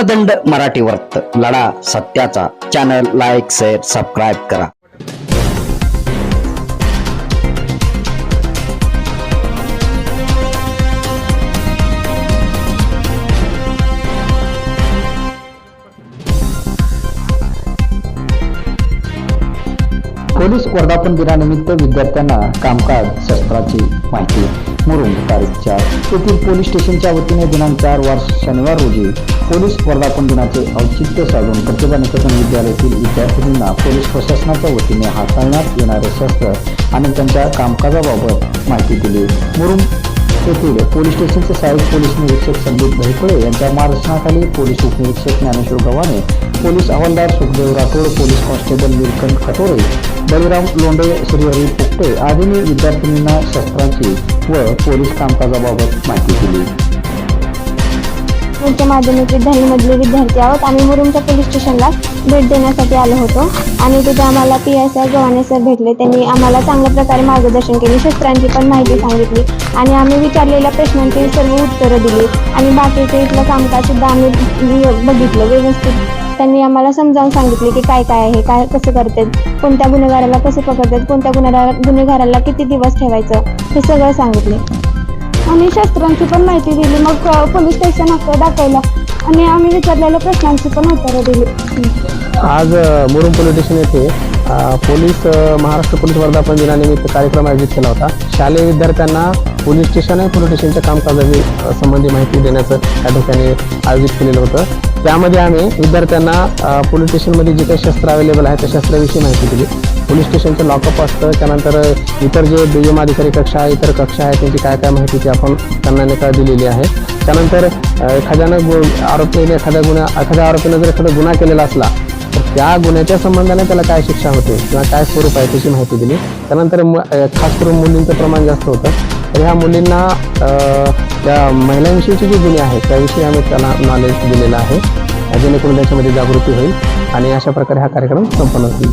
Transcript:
धर्मदंड मराठी वर्त लढा सत्याचा. चॅनल लाईक शेअर सबस्क्राईब करा. पोलीस वर्धापन दिनानिमित्त विद्यार्थ्यांना कामकाज शस्त्राची माहिती. मुरुंग तारीख चार. येथील पोलीस स्टेशनच्या वतीने दिनांक चार वार शनिवार रोजी पोलीस वर्धापन दिनाचे औचित्य साधून प्रतिभा निकेतन विद्यालयातील विद्यार्थिनींना पोलीस प्रशासनाच्या वतीने हाताळण्यात येणारे शस्त्र आणि त्यांच्या कामकाजाबाबत माहिती दिली. मुरुम येथील पोलीस स्टेशनचे सहाय्यक पोलीस निरीक्षक संदीप दहिफळे यांच्या मार्गदर्शनाखाली पोलीस उपनिरीक्षक ज्ञानेश्वर गव्हाणे पोलीस हवालदार सुखदेव राठोड पोलीस कॉन्स्टेबल नीलकंठ खटोरे बळीराम लोंढे श्रीहरी पोपटे आदींनी विद्यार्थिनींना शस्त्रांची व पोलीस कामकाजाबाबत माहिती दिली. उच्च माध्यमिक विद्यालयामधले विद्यार्थी आहोत. आम्ही मुरुमच्या पोलीस स्टेशनला भेट देण्यासाठी आलो होतो. आणि तिथे आम्हाला P S I Gavhane sir भेटले. त्यांनी आम्हाला चांगल्या प्रकारे मार्गदर्शन केले. शस्त्रांची पण माहिती सांगितली. आणि आम्ही विचारलेल्या प्रश्नांची सर्व उत्तरं दिली. आणि बाकीचे इथलं कामकाज सुद्धा आम्ही बघितलं. व्यवस्थित त्यांनी आम्हाला समजावून सांगितले की काय काय आहे काय कसं करतात कोणत्या गुन्हेगाराला कसं पकडतात कोणत्या गुन्हेगारा गुन्हेगाराला किती दिवस ठेवायचं हे सगळं सांगितले. आणि शस्त्रांची पण माहिती दिली मग पोलीस स्टेशन असं दाखवलं आणि आम्ही विचारलेल्या प्रश्नांची पण उत्तरं दिली. आज मुरुम पोलीस स्टेशन येथे पोलीस महाराष्ट्र पोलीस वर्धापन दिनानिमित्त कार्यक्रम आयोजित केला होता. शालेय विद्यार्थ्यांना पोलीस स्टेशन आणि पोलीस स्टेशनच्या कामकाजाची संबंधी माहिती देण्याचं त्या ठिकाणी आयोजित केलेलं होतं. त्यामध्ये आम्ही विद्यार्थ्यांना पोलीस स्टेशनमध्ये जे काही शस्त्र अवेलेबल आहे त्या शस्त्राविषयी माहिती दिली. पोलीस स्टेशनचं लॉकअप असतं त्यानंतर इतर जे दुय्यम अधिकारी कक्षा आहे इतर कक्षा आहे त्यांची काय काय माहिती ती आपण त्यांना नाही दिलेली आहे. त्यानंतर एखाद्यानं गु आरोपीने एखाद्या गुन्हा एखाद्या आरोपीनं जर एखादा गुन्हा केलेला असला त्या गुन्ह्याच्या संबंधाने त्याला काय शिक्षा होते किंवा काय स्वरूप आहे त्याची माहिती दिली. त्यानंतर खास करून मुलींचं प्रमाण जास्त होतं. तर ह्या मुलींना त्या महिलांविषयीचे जे गुन्हे आहेत त्याविषयी आम्ही त्याला नॉलेज दिलेलं आहे. जेणेकरून त्याच्यामध्ये जागृती होईल आणि अशा प्रकारे हा कार्यक्रम संपन्न होईल.